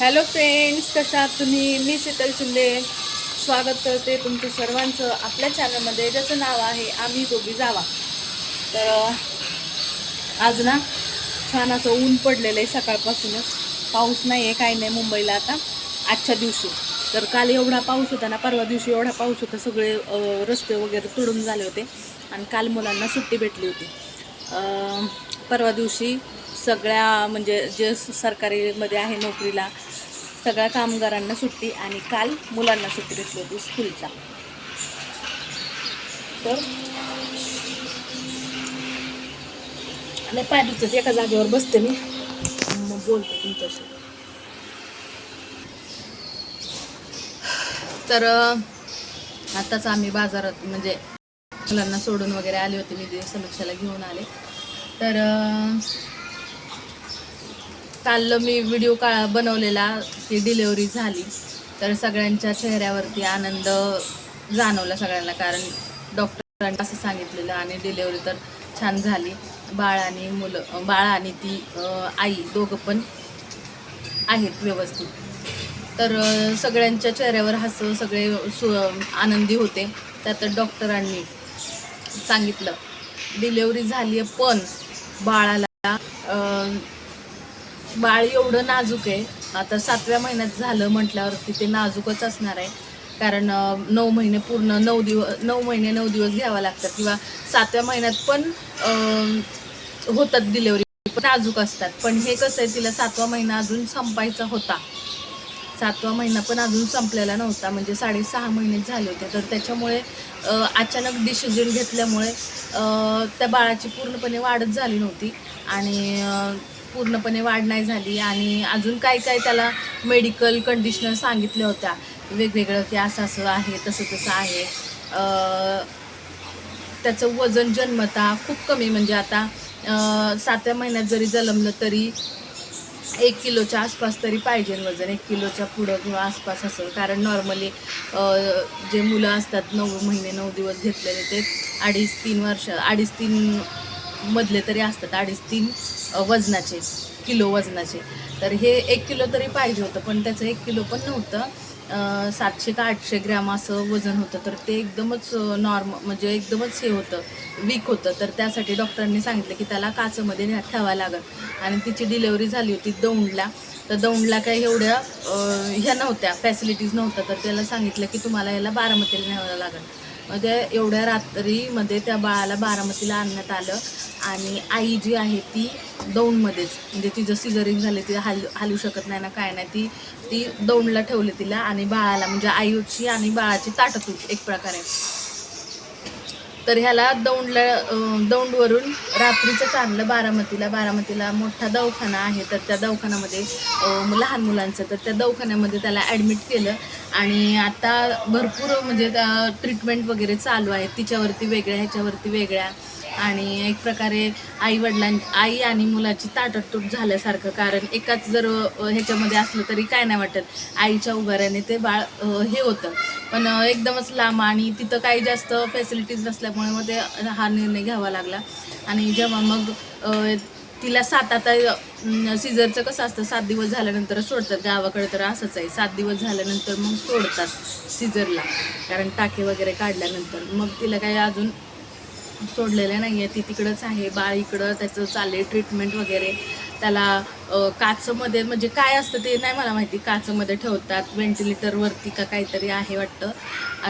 Hello friends कशा आहात तुम्ही? मी शीतल शिंदे. स्वागत करते तुमचं सर्वांचं आपल्या चॅनलमध्ये ज्याचं नाव आहे आम्ही दोघी जावा. तर आज ना छान असं ऊन पडलेलं आहे सकाळपासूनच. पाऊस नाही आहे काही नाही मुंबईला आता. आजच्या दिवशी. तर काल एवढा पाऊस होता ना परवा दिवशी एवढा पाऊस होता सगळे रस्ते वगैरे तुडून झाले होते. आणि काल मुलांना सुट्टी भेटली होती. परवा दिवशी सगळ्या म्हणजे जे सरकारीमध्ये आहे नोकरीला सगळ्या कामगारांना सुट्टी आणि काल मुलांना सुट्टी भेटली होती स्कूलचा तर आणि पाय दुखत एका जागेवर बसते मी. मग बोलते तुमच्याशी. तर आताच आम्ही बाजारात म्हणजे मुलांना सोडून वगैरे आले होते मी ते समीक्षाला घेऊन आले. तर काल मी व्हिडिओ का बनवलेला ती डिलेवरी झाली. तर सगळ्यांच्या चेहऱ्यावरती आनंद जाणवला सगळ्यांना कारण डॉक्टरांनी असं सांगितलेलं आणि डिलेवरी तर छान झाली. बाळ आणि मुलं बाळ आणि ती आई दोघं पण आहेत व्यवस्थित. तर सगळ्यांच्या चेहऱ्यावर हसं सगळे सु आनंदी होते. त्यात डॉक्टरांनी सांगितलं डिलेवरी झाली आहे पण बाळाला बाळ एवढं नाजूक आहे. आता सातव्या महिन्यात झालं म्हटल्यावरती ते नाजूकच असणार आहे. कारण नऊ महिने पूर्ण नऊ दिवस नऊ महिने नऊ दिवस घ्यावा लागतात किंवा सातव्या महिन्यात पण होतात डिलेवरी पण नाजूक असतात. पण हे कसं आहे तिला सातवा महिना अजून संपायचा होता. सातवा महिना पण अजून संपलेला नव्हता. म्हणजे साडेसहा महिने झाले होते. तर त्याच्यामुळे अचानक डिसिजन घेतल्यामुळे त्या बाळाची पूर्णपणे वाढच झाली नव्हती. आणि पूर्णपणे वाढ नाही झाली आणि अजून काय काय त्याला मेडिकल कंडिशनर सांगितल्या होत्या. वेगवेगळं की असं असं आहे तसं तसं आहे. त्याचं वजन जन्मता खूप कमी म्हणजे आता सातव्या महिन्यात जरी जन्मलं तरी एक किलोच्या आसपास तरी पाहिजे वजन. एक किलोच्या पुढं किंवा आसपास असं. कारण नॉर्मली जे मुलं असतात नऊ महिने नऊ दिवस घेतलेले ते अडीच तीन वर्ष अडीच तीन मधले तरी असतात अडीच तीन वजनाचे किलो वजनाचे. तर हे एक किलो तरी पाहिजे होतं पण त्याचं एक किलो पण नव्हतं. सातशे का आठशे ग्रॅम असं वजन होतं. तर ते एकदमच नॉर्म म्हणजे एकदमच हे होतं वीक होतं. तर त्यासाठी डॉक्टरांनी सांगितलं की त्याला काचमध्ये न्या- ठेवावं लागेल. आणि तिची डिलेवरी झाली होती दौंडला. तर दौंडला काही एवढ्या ह्या नव्हत्या फॅसिलिटीज नव्हत्या. तर त्याला सांगितलं की तुम्हाला याला बारामतीला न्यावं लागेल. म्हणजे एवढ्या रात्रीमध्ये त्या बाळाला बारामतीला आणण्यात आलं. आणि आई जी आहे ती दौंडमध्येच. म्हणजे तिचं सिझरिंग झाले ती हाल हालू शकत नाही ना काय नाही. ती ती दौंडला ठेवली तिला आणि बाळाला म्हणजे आईची आणि बाळाची ताटतूट एक प्रकारे. तर ह्याला दौंडला दौंडवरून रात्रीचं आणलं बारामतीला. बारामतीला मोठा दवाखाना आहे. तर त्या दवाखान्यामध्ये लहान मुलांचं तर त्या दवाखान्यामध्ये त्याला ॲडमिट केलं. आणि आता भरपूर म्हणजे ट्रीटमेंट वगैरे चालू आहे तिच्यावरती वेगळ्या ह्याच्यावरती वेगळ्या. आणि एक प्रकारे आई वडिलां आई आणि मुलाची ताटतूट झाल्यासारखं. कारण एकाच जर ह्याच्यामध्ये असलं तरी काय नाही वाटत. आईच्या उभाऱ्याने ते बाळ हे होतं. पण एकदमच लांब आणि तिथं काही जास्त फॅसिलिटीज नसल्यामुळे मग ते हा निर्णय घ्यावा लागला. आणि जेव्हा मग तिला सात आता सिझरचं कसं असतं सात दिवस झाल्यानंतर सोडतात गावाकडे तर असंच आहे. सात दिवस झाल्यानंतर मग सोडतात सिझरला कारण टाके वगैरे काढल्यानंतर. मग तिला काही अजून सोडलेलं नाही आहे ती तिकडंच आहे बाळ इकडं त्याचं चालले ट्रीटमेंट वगैरे. त्याला काचमध्ये म्हणजे काय असतं ते नाही मला माहिती. काचमध्ये ठेवतात व्हेंटिलेटरवरती का काहीतरी आहे वाटतं.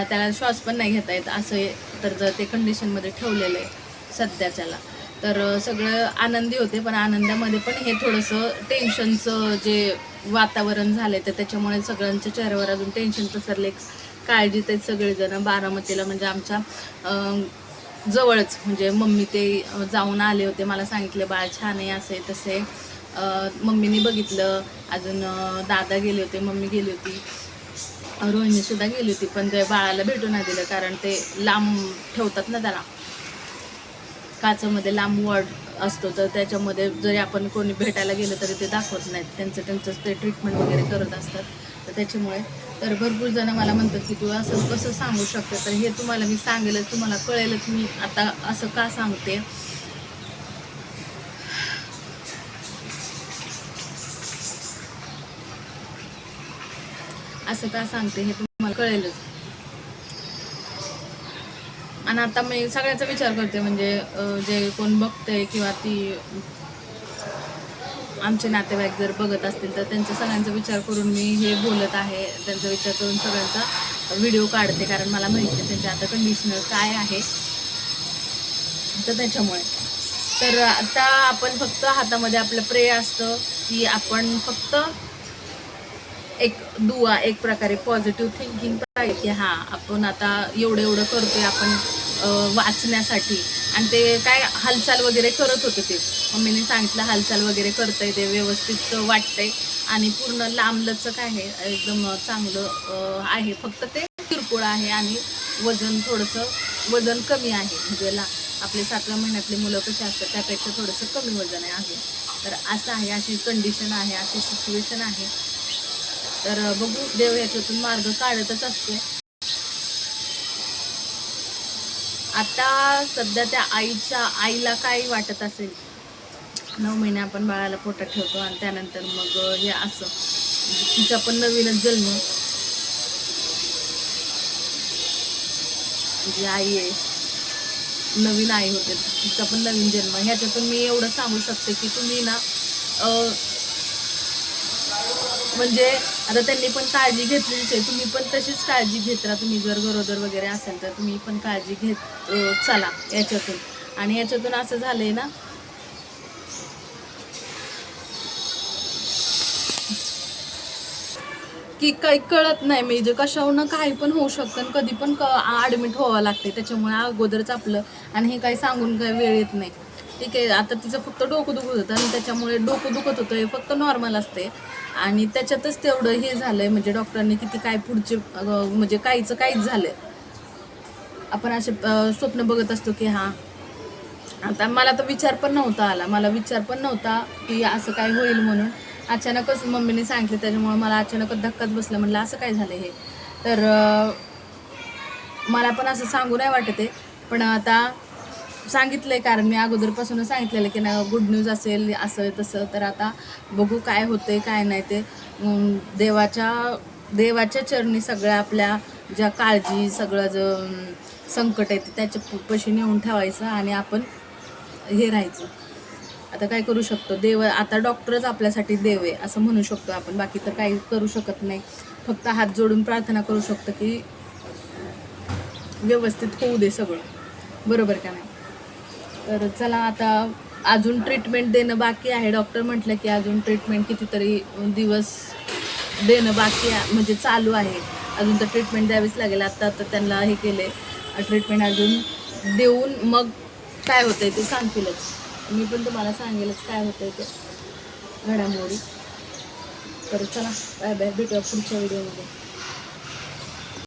त्याला श्वास पण नाही घेता येत. असं आहे. तर जर ते कंडिशनमध्ये ठेवलेलं आहे सध्याच्याला तर सगळं आनंदी होते पण आनंदामध्ये पण हे थोडंसं टेन्शनचं जे वातावरण झालं आहे तर त्याच्यामुळे सगळ्यांच्या चेहऱ्यावर अजून टेन्शन पसरले काळजीत आहेत सगळेजण बारामतीला म्हणजे आमच्या जवळच म्हणजे मम्मी ते जाऊन आले होते मला सांगितलं बाळ छान आहे असे तसे अ, मम्मीने बघितलं अजून दादा गेले होते मम्मी गेली होती. रोहिणीसुद्धा गेली होती पण ते बाळाला भेटू नाही दिलं कारण ते लांब ठेवतात ना त्याला. काचामध्ये लांब वॉर्ड असतो तर त्याच्यामध्ये जरी आपण कोणी भेटायला गेलं तरी ते दाखवत नाहीत. त्यांचं त्यांचंच ते ट्रीटमेंट वगैरे करत असतात. तर त्याच्यामुळे तर भरपूर जण मला म्हणतात की तू असं कसं सांगू शकते? तर हे तुम्हाला मी सांगेलच तुम्हाला कळेलच मी आता असं का सांगते. असं का सांगते हे तुम्हाला कळेलच. आणि आता मी सगळ्याचा विचार करते म्हणजे जे कोण बघतंय किंवा ती आमचे नातेवाईक जर बघत असतील तर त्यांच्या सगळ्यांचा विचार करून मी हे बोलत आहे. त्यांचा विचार करून सगळ्यांचा व्हिडिओ काढते कारण मला माहिती आहे त्यांच्या आता कंडिशनर काय आहे. तर त्याच्यामुळे. तर आता आपण फक्त हातामध्ये आपलं प्रे असतं की आपण फक्त एक दुवा एक प्रकारे पॉझिटिव्ह थिंकिंग पाहिजे की हां आपण आता एवढं एवढं करतोय आपण वाचण्यासाठी. आणि ते काय हालचाल वगैरे करत होते ते. मम्मीने सांगितलं हालचाल वगैरे करतंय ते व्यवस्थित वाटतंय. आणि पूर्ण लांबलचक आहे एकदम चांगलं आहे. फक्त ते किरकोळ आहे आणि वजन थोडंसं वजन कमी आहे. म्हणजे ला आपले सातव्या महिन्यातले मुलं कशी असतात त्यापेक्षा थोडंसं कमी वजन आहे. तर असं आहे अशी कंडिशन आहे अशी सिच्युएशन आहे. तर बघू देव याच्यातून मार्ग काढतच असते आता सध्या त्या आईच्या आईला काय वाटत असेल. नऊ महिने आपण बाळाला पोटात ठेवतो आणि त्यानंतर मग हे असं. तिचा पण नवीनच जन्म. जी आई आहे. नवीन आई होते. तिचा पण नवीन जन्म. ह्याच्यातून मी एवढं सांगू शकते की तुम्ही ना म्हणजे आता त्यांनी पण काळजी घेतलीच आहे. तुम्ही पण तशीच काळजी घेत राहा. तुम्ही जर गरोदर वगैरे असेल तर तुम्ही पण काळजी घेत चला याच्यातून. आणि याच्यातून असं झालंय ना की काही कळत नाही. म्हणजे कशावरनं काही पण होऊ शकतं आणि कधी पण ॲडमिट व्हावं लागते त्याच्यामुळे अगोदरच आपलं आणि हे काही सांगून काही वेळ येत नाही. ठीक आहे आता तिचं फक्त डोकं दुखत होतं आणि त्याच्यामुळे डोकं दुखत होतं हे फक्त नॉर्मल असते. आणि त्याच्यातच तेवढं हे झालं आहे म्हणजे डॉक्टरांनी किती काय पुढचे म्हणजे काहीचं काहीच झालंय. आपण असे स्वप्न बघत असतो की हां आता मला तर विचार पण नव्हता आला. मला विचार पण नव्हता की असं काय होईल म्हणून. अचानकच मम्मीने सांगितलं त्याच्यामुळे मला अचानकच धक्काच बसला. म्हणलं असं काय झालं हे? तर मला पण असं सांगू नाही वाटत आहे. पण आता सांगितलं आहे कारण मी अगोदरपासूनच सांगितलेलं की ना गुड न्यूज असेल असं तसं तर आता बघू काय होतंय काय नाही ते. देवाच्या देवाच्या चरणी सगळ्या आपल्या ज्या काळजी सगळं जो संकट आहे ते त्याच्या पशी नेऊन ठेवायचं आणि आपण हे राहायचं. आता काय करू शकतो? देव आता डॉक्टरच आपल्यासाठी देव आहे असं म्हणू शकतो आपण. बाकी तर काही करू शकत नाही. फक्त हात जोडून प्रार्थना करू शकतो की व्यवस्थित होऊ दे सगळं. बरोबर का नाही? तर चला आता अजून ट्रीटमेंट देणं बाकी आहे. डॉक्टर म्हटलं की अजून ट्रीटमेंट कितीतरी दिवस देणं बाकी आहे म्हणजे चालू आहे. अजून तर ट्रीटमेंट द्यावीच लागेल. आता तर त्यांना हे केले ट्रीटमेंट अजून देऊन मग काय होतं आहे ते सांगतीलच. मी पण तुम्हाला सांगेलच काय होतं आहे ते. घडामोडी. तर चला बाय बाय भेटूया पुढच्या व्हिडिओमध्ये